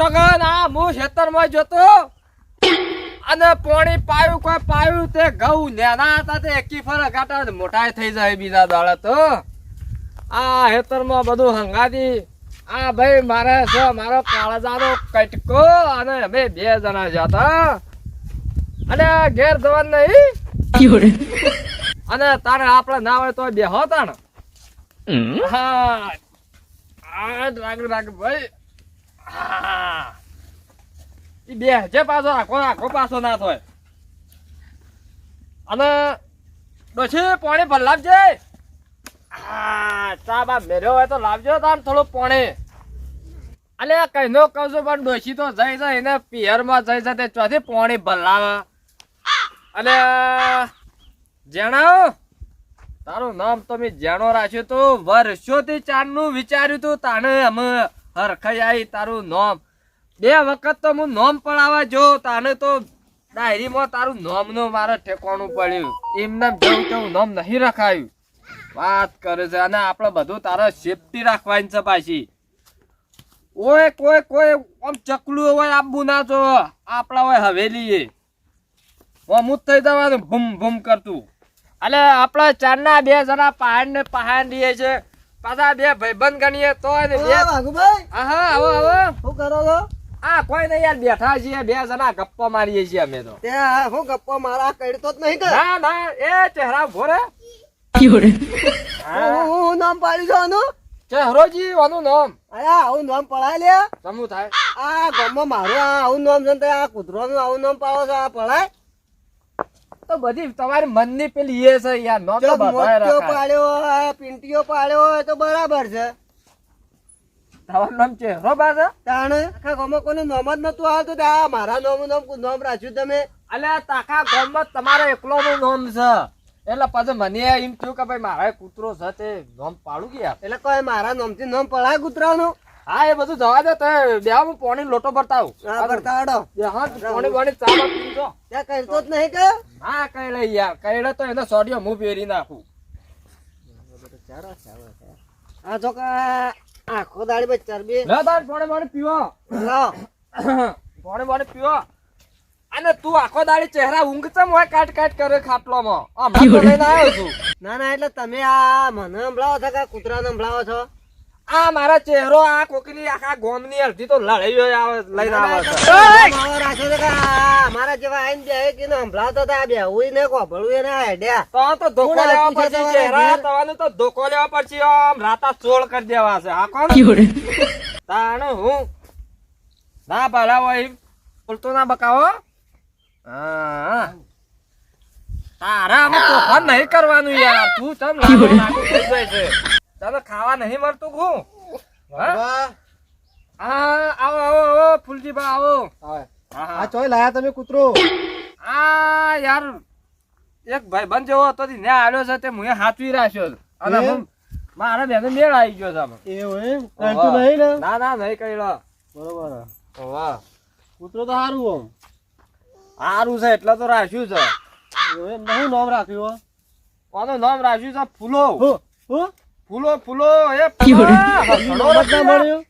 છોગન આ હું ખેતરમાં જતો. અને પોણી પાયું કોઈ પાયું તે ઘઉં નેના હતા તે એકી ફરક આટા મોટા થઈ જાય બીજા દાડા તો. આ ખેતરમાં બધું હંગાતી. આ ભાઈ મારે છે મારો કાળજાનો કટકો અને અમે બે જણા જતા. અને ઘેર જવાનું નહીં. અને તારે આપણે ના હોય તો બે હો તાણ હા. આ રાગ રાગ ભાઈ. ઈ બે જે પાછો આખો આખો પાછો ના થાય. અને ડોશી, પાણી ભર લાવજે. હા ચા બા મેર્યો હોય તો લાવજો તાર થોડું પાણી. અલે કઈ નો કહું છું, પણ ડોશી તો જઈ જાય એને પિયરમાં જઈ ચોથી પોણી ભલાવે અને જણાવો તારું નામ તો મેં જાણો રાખ્યું તું, વર્ષોથી ચારનું વિચાર્યું તું તાને અમે હરખાઈ તારું નામ બે વખત તો હું નોમ પડાવવા જો તાને તો ડાયરીમાં તારું નોમનું મારે ઠેકવાનું પડ્યું. એમને જેવું તેવું નોમ નહીં રખાયું. વાત કરે છે. અને આપણે બધું તારે સેફટી રાખવાની છે પાછી. ઓય કોઈ કોઈ આમ ચકલું હોય આપવું ના જો આપણા હોય હવેલી એ હું થઈ જવાનું ભૂમ ભૂમ કરતું. અલે આપણા ચારના બે જણા પહાડ ને પહાડ રહીએ છે. પાછા બે ભાઈબંધ ગણીએ તો હા, હા હા આવો આવો. શું કરો છો? આ કોઈ નહીં યાર બેઠા છીએ બે જણા ગપ્પા મારીએ છીએ અમે તો. તે હું ગપ્પો મારા કડતો જ નહીં ના ના એ ચહેરા ભોરે હું- નામ પાડી દો આનું? ચહેરોજી આનું નામ. અરે આવું નામ પડાય લે. સમું થાય. આ ગામમાં મારું આ આવું નામ છે આ કૂતરાનું આવું નામ પાડો છો આ પડાય? તો બધી તમારી મનની પેલી એ છે યાર નામ તો. પાડ્યો આ પિંટીઓ પાડ્યો હોય તો બરાબર છે. તમારું નામ ચહેરો બા તાણે? આખા ગામમાં કોઈનું નામ જ નતું આવતું. તે આ મારા નામ નામ નોમ રાખ્યું તમે? અલ્યા તાખા ગામમાં એકલો એકલોનું નોમ છે. એટલે પછી મને એમ થયું કે ભાઈ મારા કૂતરો છે તે નોમ પાડું કે એટલે કોઈ મારા નામથી નોમ પડાય કૂતરાનું? હા એ બધું જવા દે તે બે હું પોણી લોટો ભરતા હા હા પોણી ચા પીજો ત્યાં કડતો જ નહીં કે? હા કઈ લઈ યાર કઈ તો એને સોડિયો હું પહેરી નાખું. આ જો કે આખો દાડી પર ચરબી. લે તાર પોણે પોણે પીવો. લાવો પોણે પોણે પીવો. અને તું આખો દાડી ચહેરા ઊંઘ ચમ હોય કાટ કાટ કરે ખાટલોમાં. હમણાં તો લઈને આવ્યો છું. ના ના એટલે તમે આ મને સંભળાવો છો કે કૂતરાને સંભળાવો છો? આ મારા ચહેરો આ કોકરી આખા ગોમની અડધી તો લડાઈઓ આવે લઈને આવે. મારા જેવા આઈને બે કે સંભળાવતો હતા બે હુઈ ને કોભળું એને હેડ્યા. તો તો ધોકો લેવા પડશે ચહેરા તવાનું તો ધોકો લેવા પડશે આમ રાતા ચોળ કરી દેવા છે. આ કોણ? તાણ હું? ના ભલા હોય બોલતો ના બકાવો. હા. તારા આમાં તોફાન નહીં કરવાનું યાર તું ચમ લાગુ છે. તને ખાવા નહીં મળતું હું? હા આવો આવો આવો ફૂલજીબા આવો. હા. ચોય લાયા તમે કૂતરો? આ યાર એક ભાઈ બંધ જેવો હતો ને આવ્યો છે તે હું હાચવી રાખ્યો અને હું- મારા બેને મેળ આવી ગયો છે. એવું એમ. નહીં ને? ના ના નહીં કઈડો બરોબર. વાહ. કૂતરો તો સારું આમ. સારું છે એટલે તો રાખ્યું છે. એવું નામ રાખ્યું કોનું નામ રાખ્યું છે? ફૂલો. હું હો. ફૂલો ફૂલો એ નામ. મળ્યું.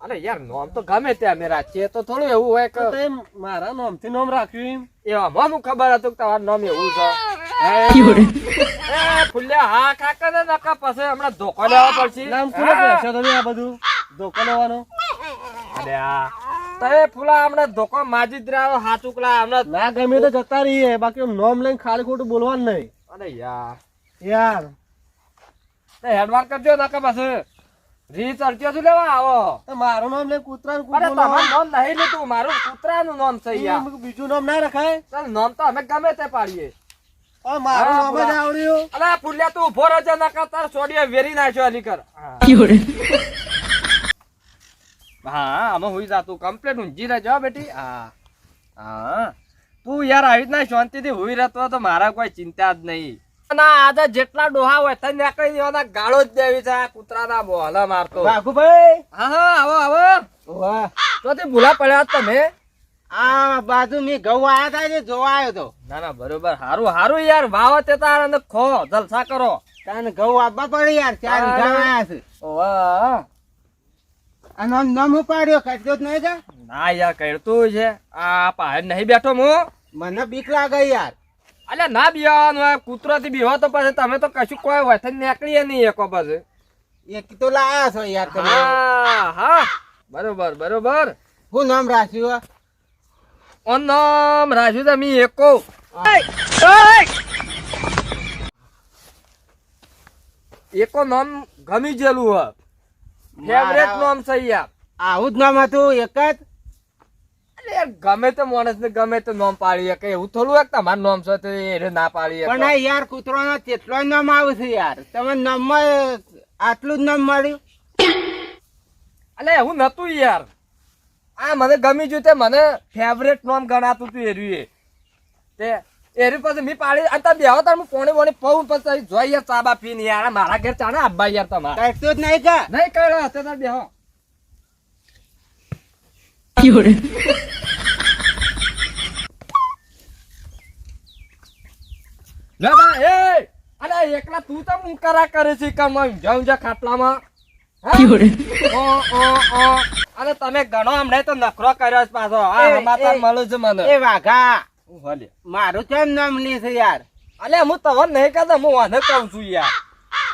અરે યાર નોમ તો ગમે ત્યાં મેરા છે તો થોડું એવું હોય કે તે મારા નામથી નોમ રાખ્યું એમ. એવા મને ખબર હતું કે તમારું નામ એવું છે. એ. ફૂલ્યા હા કાકા ને નકા પાસે હમણાં ધોકો લેવા પડશે. નામ કોને. કહેશો તમે આ બધું ધોકો લેવાનો? અરે આ. તો એ ફૂલા હમણાં ધોકો માજી રહ્યો હાચુકલા હમણાં ના ગમે તો જતા રહીએ બાકી નોમ લઈને ખાલી ખોટું બોલવાનું નહીં. અરે યાર. યાર હેડવાન કરજો નકા પછી રીત અડક્યો છું લેવા આવો? મારું નામ લઈને કૂતરાનું કૂતરું નામ નહીં લીધું મારું કૂતરાનું નામ છે બીજું નામ ના રખાય. ચાલ નામ તો અમે ગમે તે પાડીએ. મારું હા, નામ જ આવડ્યું. અલે ફૂલ્યા તું ઊભો રહેજે નકા તાર સોડીએ વેરી નાખ્યો અલી કર હા. અમે હુઈ જા તું કમ્પ્લેટ ઊંઘી રહેજો બેટી. હા. હા. તું યાર આવી રીતના શાંતિથી હોઈ રહેતો તો મારા કોઈ ચિંતા જ નહીં. ના આજે જેટલા ડોહા હોય તને નીકળી દેવાના ગાળો જ દેવી છે કૂતરાના બોલા મારતો. ભાઈ હા હા આવો આવો. તો તે ભૂલા પડ્યા તમે. આ બાજુ મી ઘઉં આયા હતા ને જોવા આવ્યો તો. ના ના બરોબર. હારું હારું યાર વાવ તે તાર અને ખો જલસા કરો. તાને ઘઉં આપવા પડે યાર ચાર. આયા છે. વાહ અને નમ ઉપાડ્યો કાઢ્યો જ નહીં કા? ના યાર કરતું છે. આ પાહે નહીં બેઠો હું. મને બીક લાગે યાર. અલ્યા ના બિયાવાનું આ કૂતરાથી બીવો તો પછી તમે તો કશું કોઈ વથન નીકળીએ નહીં એકો પછી એક તો લાયા છો યાર તમે. હા હા. બરોબર બરોબર. હું નામ રાખ્યું ઓન નામ રાજુ તમે એકો. એકો નામ ગમી ગયેલું હ ફેવરેટ નામ છે યાર. આવું જ નામ હતું એક જ? યાર ગમે તે માણસ ને ગમે તે નામ પાડી કે એવું થોડું એક તમારું નામ છે તો એ ના પાડી. પણ આ યાર કૂતરાનો કેટલો નામ આવે છે યાર? તમે નામમાં આટલું જ નામ મળ્યું? અલે એવું નતું યાર. આ મને ગમી ગયું તે મને ફેવરેટ નામ ગણાતું હતું એર્યું તે એર્યું પછી મેં પાડી અને તમે બેહો તાર હું પોણી પોણી પવું પછી જોઈ યાર ચાબા પીને યાર મારા ઘેર ચાને આબા યાર તમારે. કાઢતું જ નહીં કા? નહીં કયો હતે તાર બેહો. લે એ! અરે એકલા તું તો હું કરા કરે છે કે હું જાઉં ખાટલામાં. હા? ઓ, ઓ, ઓ. અરે તમે ગણો હમણાં તો નખરો કર્યો છે પાછો. આ સમાચાર છે મને. એ વાઘા મારું કેમ નામ લે છે યાર? અલે હું તમને નહીં કહેતો હું આને કહું છું યાર.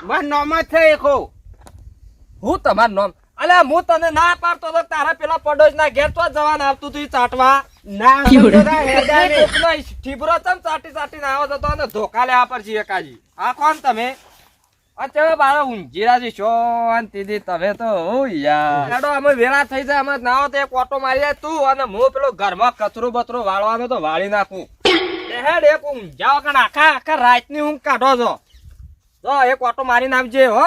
મારું નામ જ છે એકો હું તમારું નામ અલે હું તને ના પાડતો તો તારા પેલા પડોશ ના ઘેર તો જવાન આવતું તું ચાટવા. ના ને. ઠીબરો ચમ ચાટી ચાટીને આવો તો તને ધોકા લેવા પર છીએ કાજી આ કોણ તમે? અત્યારે બારા ઊંઝીરાજી શાંતિથી તમે તો ઓ યાર અમે વેળા થઈ જાય અમે નાવો તો એક ઓટો મારી જાય તું અને હું પેલો ઘરમાં કચરો બચરો વાળવાનો તો વાળી નાખું. હેડ એક ઊંઝાઓ કણ આખા આખા રાતની ઊંઘ કાઢો છો. તો એક ઓટો મારી નાખજે હો.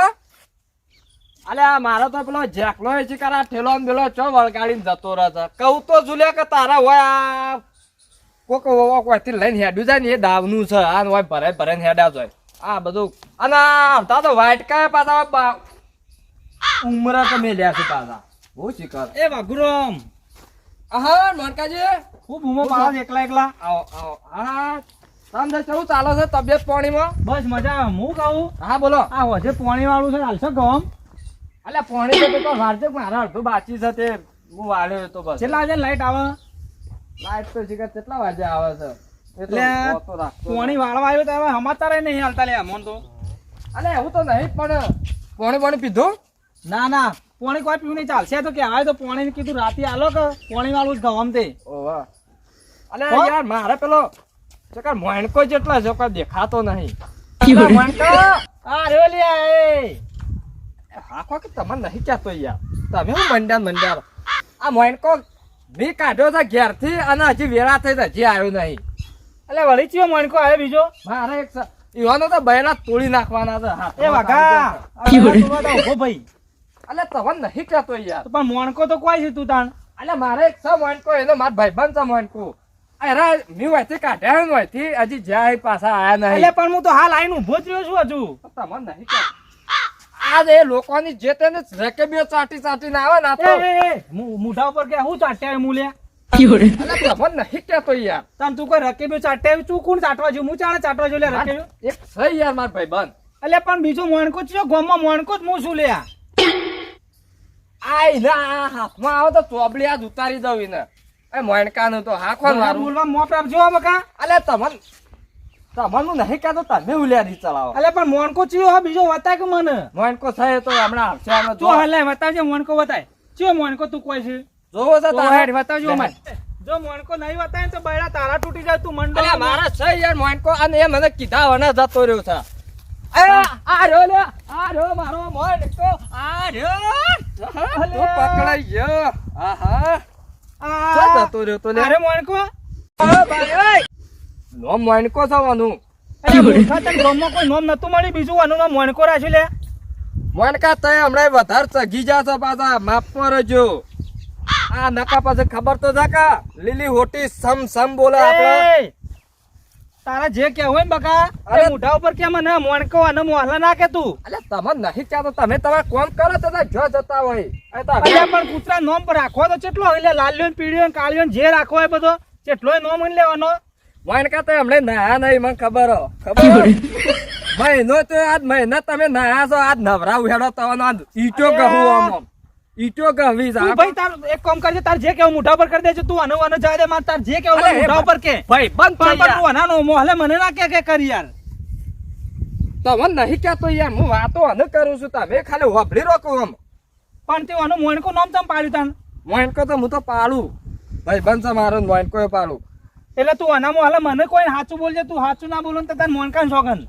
અલે આ મારો તો પેલો જેકલો છે કે આ ઠેલો પેલો ચો વળગાડીને જતો રહે છે? કહું તો જુલે કે તારા હોય આ કોક કોઈથી લઈને હેડ્યું જાય ને એ દાવનું છે. આ હોય ભરે ભરે હેડ્યા જાય. આ બધું. અને આવતા તા કાય પાછા ઉમરા તો મેલ્યા છે પાછા. બહુ શિકાર. એ વાઘુરામ. હા મોનકાજી ખૂબ ઉમો પાડો એકલા એકલા. આવો આવો. હા. તમને કેવું ચાલો છે તબિયત પાણીમાં? બસ મજા હું કહું? હા બોલો. આ હોજે પાણી વાળું છે. ચાલશે ગમ અલ્યા પોણી તો તો વાળજે મારા અડધું બાકી છે તે. હું વાળ્યો તો બસ. કેટલા વાગે લાઈટ આવે? લાઈટ તો જીગર કેટલા વાગે આવે છે? એટલે પાણી વાળવા આવ્યો તો હવે સમાચાર નહીં હાલતા લે મન તો. અલે એવું તો નહીં પણ પોણી પોણી પીધું? ના ના પોણી કોઈ પીવું નહીં ચાલશે તો કે આવે તો પોણી કીધું રાતે આલો કે પોણી વાળું જ ગવામ તે. ઓવા અલે યાર મારે પેલો ચકર મોણકો જેટલા છે કોઈ દેખાતો નહીં. મોણકો! આ રહ્યો આ એ. હા કો તમને નહીં કહેતો યાર તમે હું મંડ્યા મંડ્યા આ મોણકો મી કાઢ્યો છે ઘેરથી અને હજી વેરા થઈ હજી આવ્યો નહીં એટલે વળી ચિયો મણકો આવે બીજો મારે એક ઈવાનો તો બૈરા તોડી નાખવાના છે એ વાઘા તું ઊભો ભાઈ. અલે તમને નહીં કહેતો યાર તો પણ મોણકો તો કોઈ છે તું તાણ અલે મારે એક છે મોણકો એનો માર ભાઈબંધ છે મોણકો અરે મી વહીથી કાઢ્યા ને વહીથી હજી જ્યાં પાછા આયા નહીં એટલે પણ હું તો હાલ આઈને ઊભો જ રહ્યો છું હજુ તમને નહીં કહેતો. આજ એ લોકોની જે તેને રેકેબીઓ ચાટી ચાટીને આવે ને આ તો. મૂઢા ઉપર કે હું ચાટ્યા મૂલ્યા અલે નહીં કહેતો યાર. તાન તું કોઈ રકેબ્યો ચાટ્યા તું કોણ ચાટવા જેવું? હું ચાણે ચાટવા જેવું લે રકેબ્યો એક છે યાર માર ભાઈબંધ. એટલે પણ બીજું મોણકો છે ગામમાં મોણકો જ હું શું લે આઈ ના આ હાથમાં આવે તો ચોબડી આજ ઉતારી દઉં એને એ મોણકાનું તો હાખો બધા મારું બોલવા મોપ આપજો મકા અલે તમન તમનું નહીં કહેતો તમે ઉલ્યારી ચલાવો. એટલે પણ મોણકો ચિયો હા બીજો વતા કે મને? મોણકો થાય તો હમણાં આવશે જો હલે બતાવજે મોણકો વતાય. ચિયો મોણકો તું કોઈ છે? જોવો તો તારે. હેડ બતાવજો મને. જો મોણકો નહીં વતાય તો બૈરા તારા તૂટી જાય તું મંડો અલે મારા છે યાર મોણકો અને એ મને કીધા વના જતો રહ્યો છે. અરે આ રો લે. આ રો મારો મોણકો. આ રો તો પકડાઈ ગયો. આહા. આ જતો રહ્યો તો લે? અરે મોણકો? ઓ ભાઈ ઓય. નો મોણકો થવાનું. ગામમાં કોઈ નામ નતું મળી બીજું આનું નામ મોણકો રાખ્યું લે? મોણકા તય હમણાં વધારે સગી જાશો પાછા માપ પર જો. આ નકા પાસે ખબર તો જાકા લીલી હોટી સમ સમ બોલે આપણે. તારા જે કે હોય ને બકા અરે- મોઢા ઉપર કે મને મોણકો અને મોહલા નાખે તું? અલે તમે નહીં ચાહતો તમે તમારે કોમ કરો તો જો જતા હોય. અરે તો પણ કૂતરા નોમ પર રાખો તો કેટલો એટલે લાલ્યો ને પીળ્યો ને કાળિયો ને જે રાખવો હોય બધો કેટલોય નોમ લેવાનો? મોણકા તો હમણાં નાયા નહીં મને ખબર હો ખબર? મહિનો તો આજ મહિના તમે નાયા છો આજ નવરા ઉહેડો તો આજ ઈટો કહું આમ. ઈટો કહવી તું ભાઈ તાર એક કામ કરજે તાર જે કેવું મોઢા પર કરી દેજે તું આનો આનો જાય દે માર તાર જે કેવું મોઢા એ કે. ભાઈ બંધ પર પર તું આનાનો મોહલે મને ના કે કે કરી યાર. તમને નહીં કહેતો યાર હું વાતો અન કરું છું તમે ખાલી હોભળી રોકો આમ. પણ તે આનું મોણકો નામ તમ પાડ્યું તાન? મોણકો તો હું તો પાડું. ભાઈ બંધ છે મારો મોણકો પાડું. એટલે તું અનામો મોહલે મને કોઈ સાચું બોલજે તું સાચું ના બોલું તો તાર મોનકાન શોખન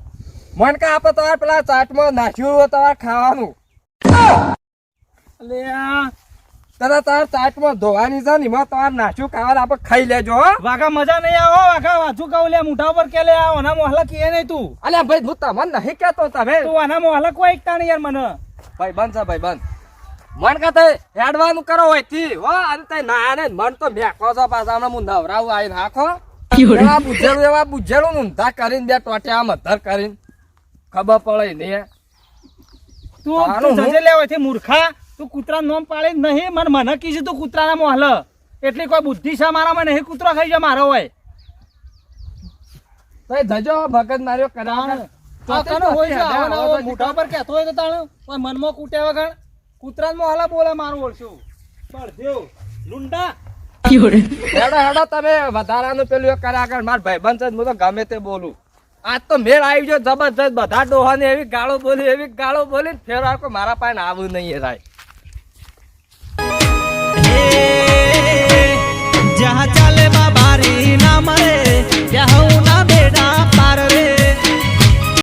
મોનકા આપે તમારે પેલા ચાટમાં નાખ્યું હોય તમારે ખાવાનું. તને તાર ચાટમાં ધોવાની છે ને એમાં તમારે નાખ્યું ખાવાનું આપણે ખાઈ લેજો વાઘા મજા નહીં આવો વાઘા વાંચું કહું લે મોઢા ઉપર કે લે આ આના મોહલા કે નહીં તું. અલ્યા ભાઈ હું તમને નહીં કહેતો તમે. તું આના મોહલા કોઈ એકતા નહીં યાર મને. ભાઈ બંધ છે ભાઈ બંધ. મન કે તે હેડવાનું કરો હોયથી હો અને તે ના ને મન તો મેકો છો પાછા. હમણાં હું નવરાવું આવીને નાખો એવા બુજેલું એવા બુજેલું ઊંધા કરીને બે ટોટ્યા આમ અધર કરીને. ખબર પડે ને તું જજે લેવો છે મૂર્ખા. તું કૂતરા નોમ પાડે નહીં. મને મને કીધું તું કૂતરાના મોહલ. એટલી કોઈ બુદ્ધિ છે મારામાં નહીં. કૂતરો ખાઈ જાય મારો હોય. તો ધજો ભગત માર્યો કરાવ તો હોય છે મોઢા પર કહેતો હોય તો તાણ. મનમાં કૂટ્યા વગર. કૂતરાના મોહલા બોલે મારું ઓળશું બળદેવ લુંડા. હેડો હેડો તમે વધારાનું પેલું એ કર્યા આગળ. માર ભાઈ બંધ હું તો ગમે તે બોલું. આજ તો મેળ આવી ગયો જબરજસ્ત. બધા ડોહાને એવી ગાળો બોલી એવી ગાળો બોલી ને ફેર આખો મારા પાસે આવું નહીં એ રાય જहाँ ચાલે બાબારી ના મરે ત્યાં ના બેડા.